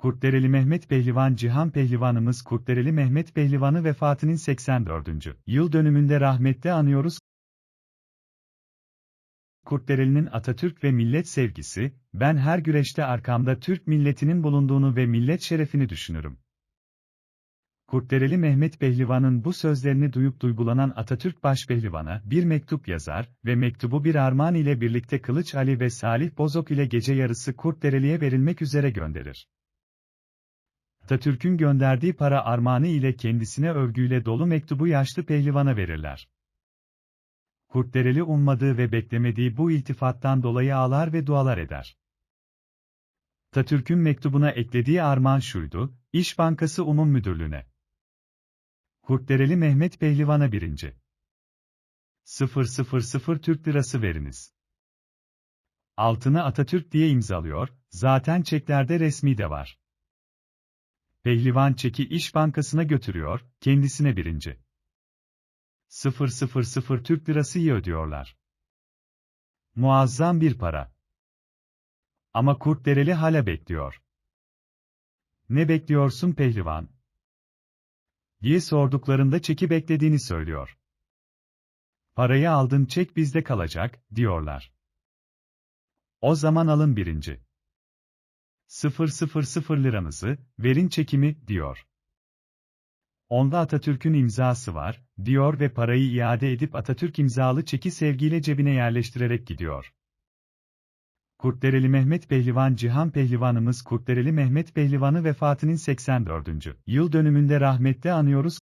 Kurtdereli Mehmet Pehlivan Cihan Pehlivanımız Kurtdereli Mehmet Pehlivan'ı vefatının 84. yıl dönümünde rahmetle anıyoruz. Kurtdereli'nin Atatürk ve millet sevgisi, ben her güreşte arkamda Türk milletinin bulunduğunu ve millet şerefini düşünürüm. Kurtdereli Mehmet Pehlivan'ın bu sözlerini duyup duygulanan Atatürk Başpehlivan'a bir mektup yazar ve mektubu bir armağan ile birlikte Kılıç Ali ve Salih Bozok ile gece yarısı Kurtdereli'ye verilmek üzere gönderir. Atatürk'ün gönderdiği para armağanı ile kendisine övgüyle dolu mektubu yaşlı pehlivana verirler. Kurtdereli ummadığı ve beklemediği bu iltifattan dolayı ağlar ve dualar eder. Atatürk'ün mektubuna eklediği armağan şuydu, İş Bankası Umum Müdürlüğü'ne. Kurtdereli Mehmet Pehlivan'a birinci. 000 Türk Lirası veriniz. Altını Atatürk diye imzalıyor, zaten çeklerde resmi de var. Pehlivan çeki İş Bankası'na götürüyor, kendisine birinci. 000 Türk Lirası iyi ödüyorlar. Muazzam bir para. Ama Kurtdereli hala bekliyor. Ne bekliyorsun pehlivan? diye sorduklarında çeki beklediğini söylüyor. Parayı aldın çek bizde kalacak, diyorlar. O zaman alın birinci. 000 liranızı, verin çekimi, diyor. Onda Atatürk'ün imzası var, diyor ve parayı iade edip Atatürk imzalı çeki sevgiyle cebine yerleştirerek gidiyor. Kurtdereli Mehmet Pehlivan Cihan Pehlivanımız Kurtdereli Mehmet Pehlivan'ı vefatının 84. yıl dönümünde rahmetle anıyoruz.